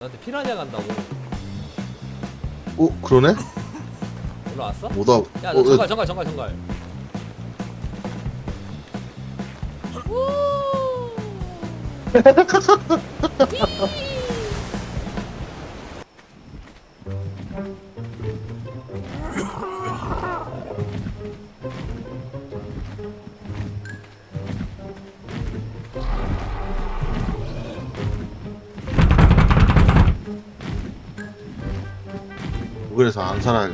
나한테 피라냐 간다고 어 그러네? 올라왔어? 뭐다? 야, 어, 너 정갈, 정갈, 정갈, 정갈. 그래서 안 살아야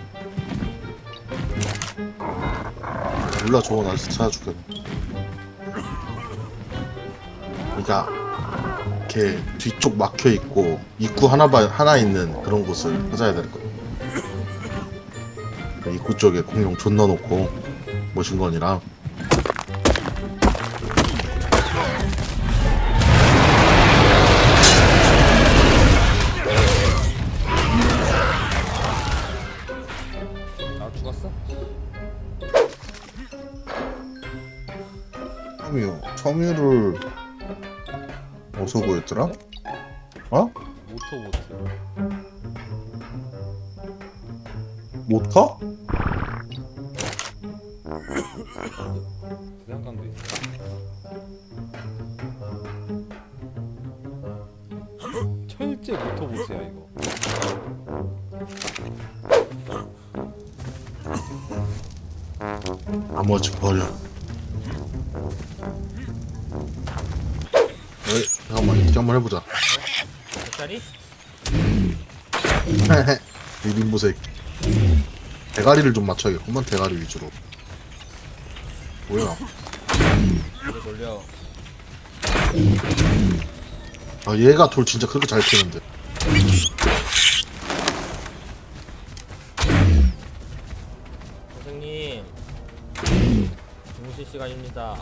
몰라 좋은 아저씨 찾아줄게 그러니까 이렇게 뒤쪽 막혀 있고 입구 하나 바, 하나 있는 그런 곳을 찾아야 될 거야 그 입구 쪽에 공룡 존나 놓고 머신건이랑 처음이를 어디서 구했더라? 어? 모토 모토. 모터? 부산강도 있어. 철제 모토 보트야 이거. 나머지 버려 이렇게 한번 해보자 몇 짜리? 비빔보 새끼 대가리를 좀 맞춰야겠구만 대가리 위주로 뭐야 이거 돌려. 아 얘가 돌 진짜 그렇게 잘 캐는데 선생님. 중실 시간입니다.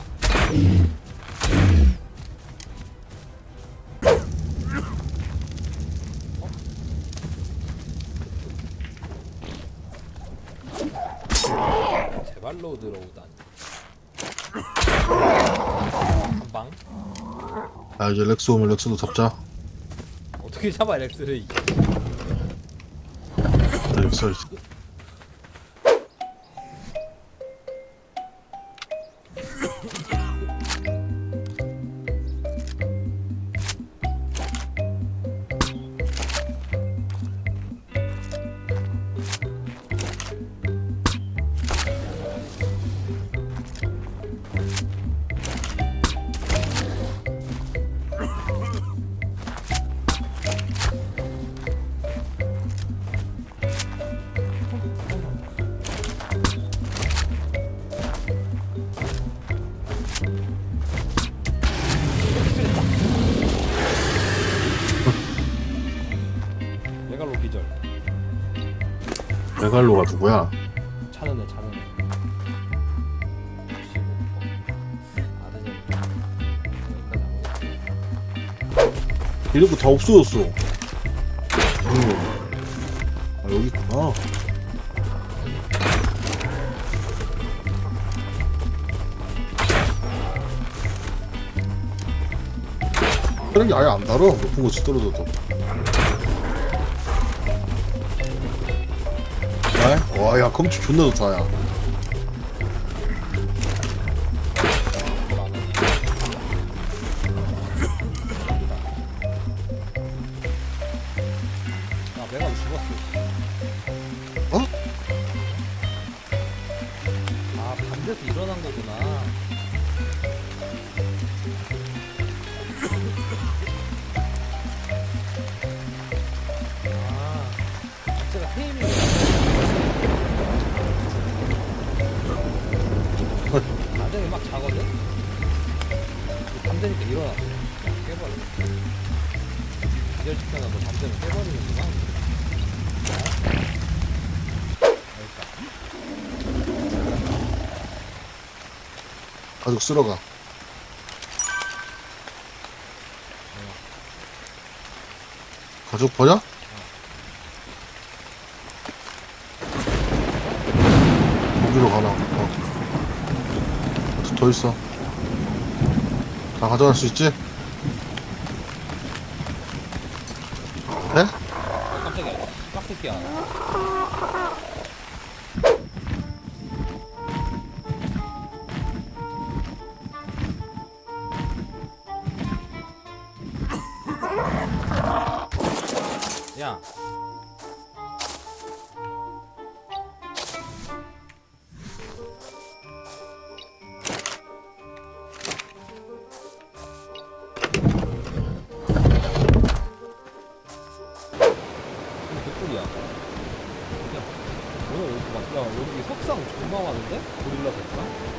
제발로 들어오다니. 한 방? 아 이제 렉스 오면 렉스도 잡자 어떻게 잡아 렉스를 이게? 렉스 메갈로가 누구야? 차는 애 차는 애. 이렇게 다 없어졌어 음. 아 여기 있구나 쓰레기 아예 안 달아 높은 곳이 떨어져도 네? 와야 검치 존나 좋다 야아 메갈로 죽었어. 어? 아 반대에서 일어난 거구나. 반대이 막 자거든. 밤되니까 일어났어. 깨버려. 기절 시켜놔도 밤되면 깨버리는구나. 여기다. 가죽 쓸어가 가죽 버려? 거기로 가나 어. 더 있어 다 가져갈 수 있지? 네? 어, 깜짝이야. 빡새끼야. 야. 막, 야, 여기 석상 많은데? 고릴라 석상?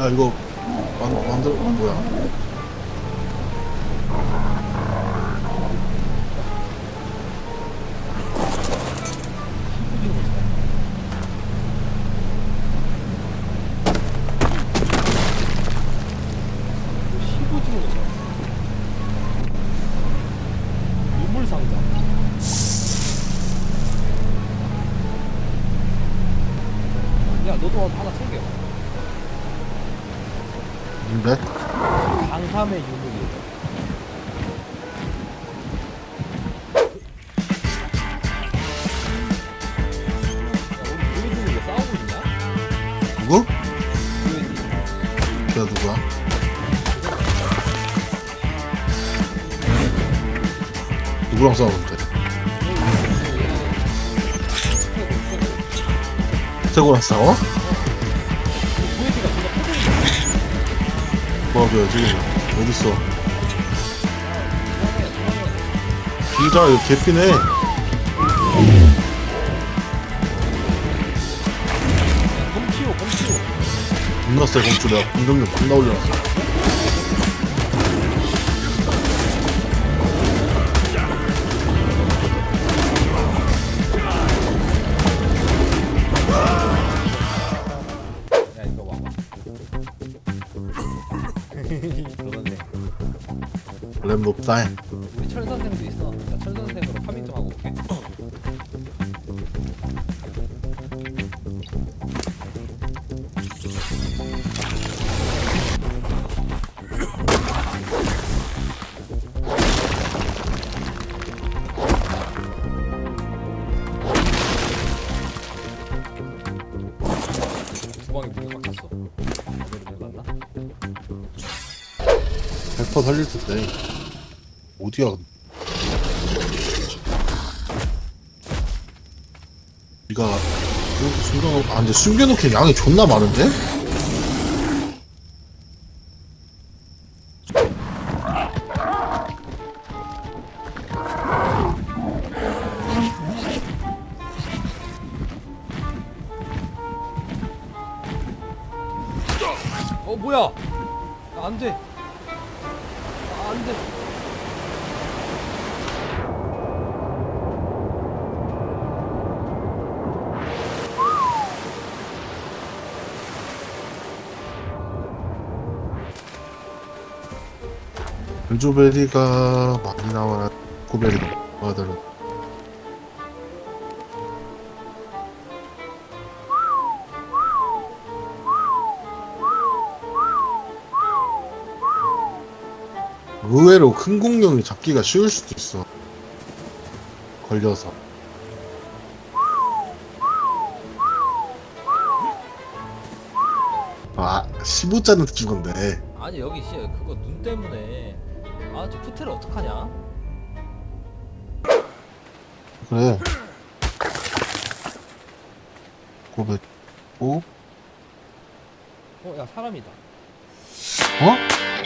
야 이거 만, 만들 뭐야 너도 하나 챙겨. 근데 강함의 유물이에요. 야, 우리 싸우고 있냐? 누구? 걔 누구야? 누구랑 싸우는데? 뭐 그래 지금 어딨어. 진짜 이거 개피네 검치오, 검치오. 겁나 세 공주 내가 공격력 겁나 올려놨어 램 높다잉 우리 철 선생도 있어. 나철 선생으로 파밍 좀 하고 올게. 주방에 문이 막혔어. 오늘은 왜 맞나? 100% 살릴 텐데 어디야 니가 이렇게 숨겨놓고 아 근데 숨겨놓기엔 양이 존나 많은데? 어 뭐야? 야, 안 돼. 아, 안 돼. 벨조베리가 많이 나와야 코베리가 나와야 되는 의외로 큰 공룡이 잡기가 쉬울 수도 있어. 걸려서. 아 15짜는 죽은데. 아니 여기 씨 그거 눈 때문에 아 저 푸테를 어떡하냐? 그래 고베 오? 어 야 사람이다. 어?